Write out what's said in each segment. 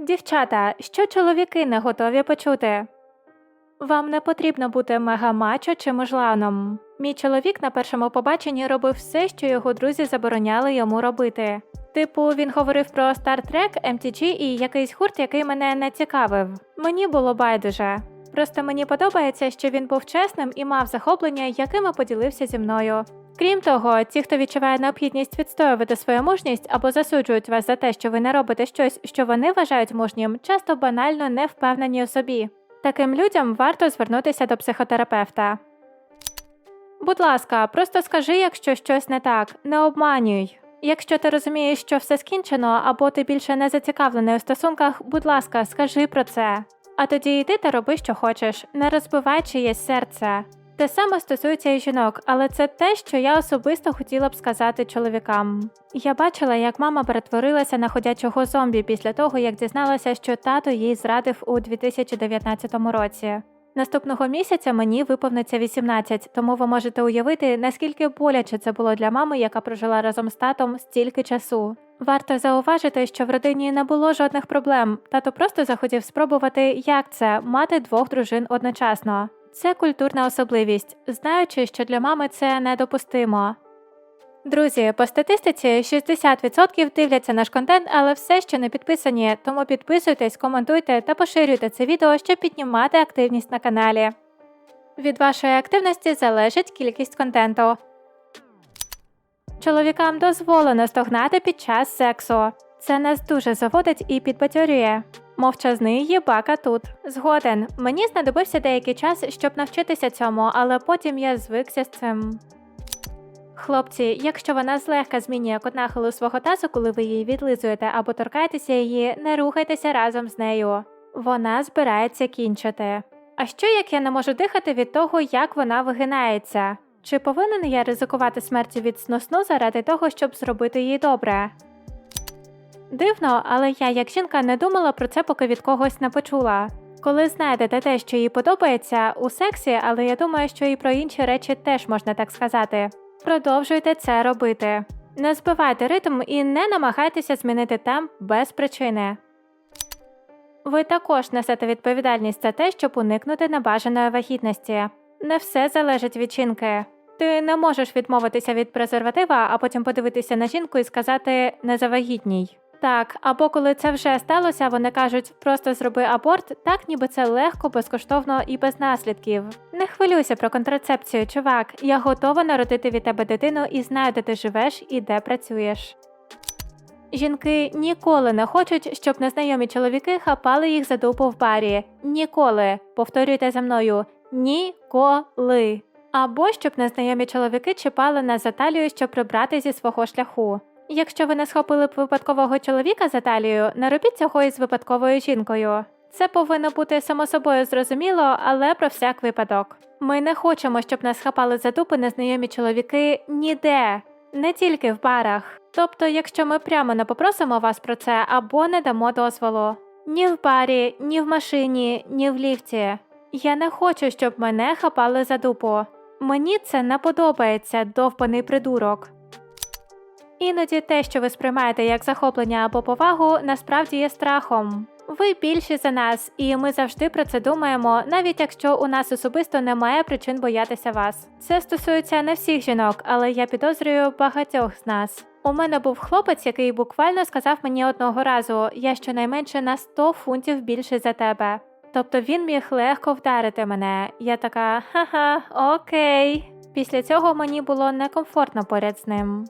Дівчата, що чоловіки не готові почути? Вам не потрібно бути мегамачо чи мужланом. Мій чоловік на першому побаченні робив все, що його друзі забороняли йому робити. Типу, він говорив про Star Trek, MTG і якийсь гурт, який мене не цікавив. Мені було байдуже. Просто мені подобається, що він був чесним і мав захоплення, якими поділився зі мною. Крім того, ті, хто відчуває необхідність відстоювати свою мужність або засуджують вас за те, що ви не робите щось, що вони вважають мужнім, часто банально не впевнені у собі. Таким людям варто звернутися до психотерапевта. Будь ласка, просто скажи, якщо щось не так, не обманюй. Якщо ти розумієш, що все скінчено, або ти більше не зацікавлений у стосунках, будь ласка, скажи про це. А тоді йди та роби, що хочеш, не розбивай чиєсь серце. Те саме стосується і жінок, але це те, що я особисто хотіла б сказати чоловікам. Я бачила, як мама перетворилася на ходячого зомбі після того, як дізналася, що тато їй зрадив у 2019 році. Наступного місяця мені виповниться 18, тому ви можете уявити, наскільки боляче це було для мами, яка прожила разом з татом стільки часу. Варто зауважити, що в родині не було жодних проблем. Тато просто захотів спробувати, як це мати двох дружин одночасно. Це культурна особливість, знаючи, що для мами це недопустимо. Друзі, по статистиці 60% дивляться наш контент, але все ще не підписані, тому підписуйтесь, коментуйте та поширюйте це відео, щоб піднімати активність на каналі. Від вашої активності залежить кількість контенту. Чоловікам дозволено стогнати під час сексу. Це нас дуже заводить і підбадьорює. Мовчазний їбака тут. Згоден, мені знадобився деякий час, щоб навчитися цьому, але потім я звикся з цим. Хлопці, якщо вона злегка змінює кут нахилу свого тазу, коли ви її відлизуєте або торкаєтеся її, не рухайтеся разом з нею. Вона збирається кінчити. А що як я не можу дихати від того, як вона вигинається? Чи повинен я ризикувати смертю від сносну заради того, щоб зробити їй добре? Дивно, але я, як жінка, не думала про це, поки від когось не почула. Коли знайдете те, що їй подобається у сексі, але я думаю, що і про інші речі теж можна так сказати. Продовжуйте це робити. Не збивайте ритм і не намагайтеся змінити темп без причини. Ви також несете відповідальність за те, щоб уникнути небажаної вагітності. Не все залежить від жінки. Ти не можеш відмовитися від презерватива, а потім подивитися на жінку і сказати не завагітній. Так, або коли це вже сталося, вони кажуть просто зроби аборт, так ніби це легко, безкоштовно і без наслідків. Не хвилюйся про контрацепцію, чувак. Я готова народити від тебе дитину і знаю, де ти живеш і де працюєш. Жінки ніколи не хочуть, щоб незнайомі чоловіки хапали їх за дупу в барі. Ніколи. Повторюйте за мною ніколи. Або щоб незнайомі чоловіки чіпали нас за талію, щоб прибрати зі свого шляху. Якщо ви не схопили б випадкового чоловіка за талію, не робіть цього із випадковою жінкою. Це повинно бути само собою зрозуміло, але про всяк випадок. Ми не хочемо, щоб нас хапали за дупи незнайомі чоловіки ніде, не тільки в барах. Тобто, якщо ми прямо не попросимо вас про це або не дамо дозволу. Ні в барі, ні в машині, ні в ліфті. Я не хочу, щоб мене хапали за дупу. Мені це не подобається, довбаний придурок. Іноді те, що ви сприймаєте як захоплення або повагу, насправді є страхом. Ви більші за нас, і ми завжди про це думаємо, навіть якщо у нас особисто немає причин боятися вас. Це стосується не всіх жінок, але я підозрюю багатьох з нас. У мене був хлопець, який буквально сказав мені одного разу: я щонайменше на 100 фунтів більше за тебе. Тобто він міг легко вдарити мене. Я така ха-ха, окей. Після цього мені було некомфортно поряд з ним.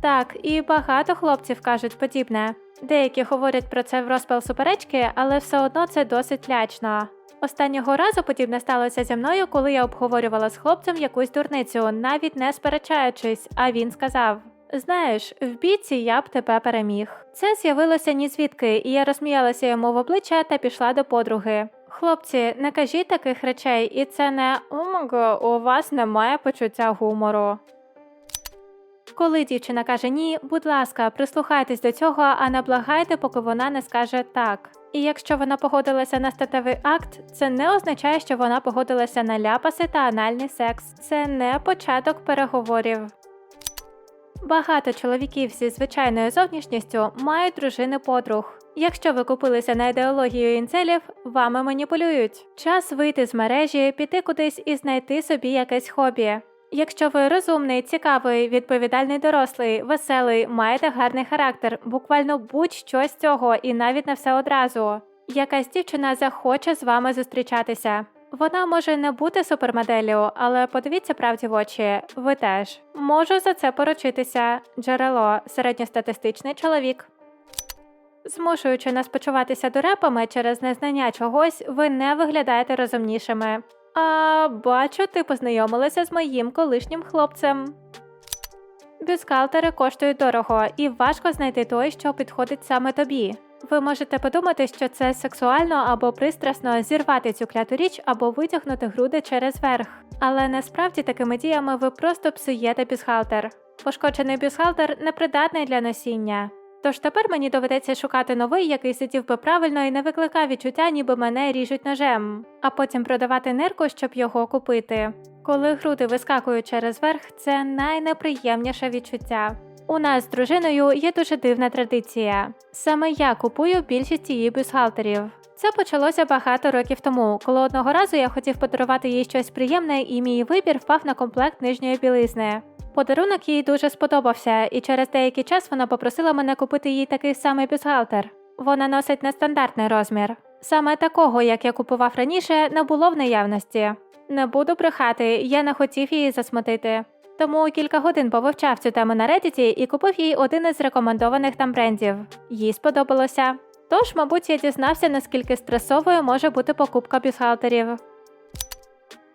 Так, і багато хлопців кажуть подібне. Деякі говорять про це в розпал суперечки, але все одно це досить лячно. Останнього разу подібне сталося зі мною, коли я обговорювала з хлопцем якусь дурницю, навіть не сперечаючись, а він сказав: Знаєш, в бійці я б тебе переміг. Це з'явилося ні звідки, і я розсміялася йому в обличчя та пішла до подруги. Хлопці, не кажіть таких речей, і це не омого, у вас немає почуття гумору. Коли дівчина каже ні, будь ласка, прислухайтесь до цього, а не благайте, поки вона не скаже так. І якщо вона погодилася на статевий акт, це не означає, що вона погодилася на ляпаси та анальний секс. Це не початок переговорів. Багато чоловіків зі звичайною зовнішністю мають дружини подруг. Якщо ви купилися на ідеологію інцелів, вами маніпулюють. Час вийти з мережі, піти кудись і знайти собі якесь хобі. Якщо ви розумний, цікавий, відповідальний дорослий, веселий, маєте гарний характер, буквально будь-що з цього і навіть не все одразу. Якась дівчина захоче з вами зустрічатися. Вона може не бути супермоделлю, але подивіться правді в очі, ви теж. Можу за це поручитися. Джерело середньостатистичний чоловік. Змушуючи нас почуватися дурепами через незнання чогось, ви не виглядаєте розумнішими. А бачу, ти познайомилася з моїм колишнім хлопцем. Бюстгальтери коштують дорого, і важко знайти той, що підходить саме тобі. Ви можете подумати, що це сексуально або пристрасно зірвати цю кляту річ або витягнути груди через верх. Але насправді такими діями ви просто псуєте бюстгальтер. Пошкоджений бюстгальтер непридатний для носіння. Тож тепер мені доведеться шукати новий, який сидів би правильно і не викликав відчуття, ніби мене ріжуть ножем, а потім продавати нирку, щоб його купити. Коли груди вискакують через верх, це найнеприємніше відчуття. У нас з дружиною є дуже дивна традиція. Саме я купую більшість її бюстгальтерів. Це почалося багато років тому, коли одного разу я хотів подарувати їй щось приємне, і мій вибір впав на комплект нижньої білизни. Подарунок їй дуже сподобався, і через деякий час вона попросила мене купити їй такий самий бюстгальтер. Вона носить нестандартний розмір. Саме такого, як я купував раніше, не було в наявності. Не буду брехати, я не хотів її засмутити. Тому кілька годин повивчав цю тему на Reddit і купив їй один із рекомендованих там брендів. Їй сподобалося. Тож, мабуть, я дізнався, наскільки стресовою може бути покупка бюстгальтерів.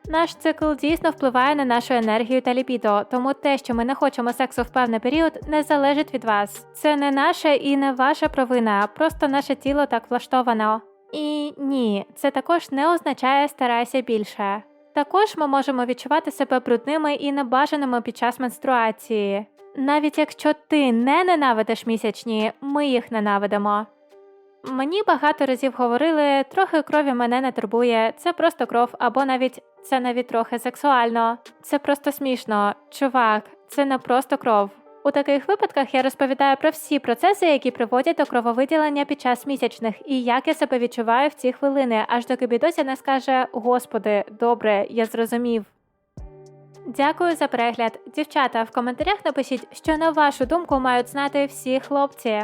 Наш цикл дійсно впливає на нашу енергію та лібідо, тому те, що ми не хочемо сексу в певний період, не залежить від вас. Це не наша і не ваша провина, просто наше тіло так влаштовано. І ні, це також не означає старайся більше. Також ми можемо відчувати себе брудними і небажаними під час менструації. Навіть якщо ти не ненавидиш місячні, ми їх ненавидимо. Мені багато разів говорили, трохи крові мене не турбує, це просто кров, або навіть це навіть трохи сексуально. Це просто смішно. Чувак, це не просто кров. У таких випадках я розповідаю про всі процеси, які приводять до крововиділення під час місячних, і як я себе відчуваю в ці хвилини, аж доки бідося не скаже Господи, добре, я зрозумів. Дякую за перегляд. Дівчата, в коментарях напишіть, що на вашу думку мають знати всі хлопці.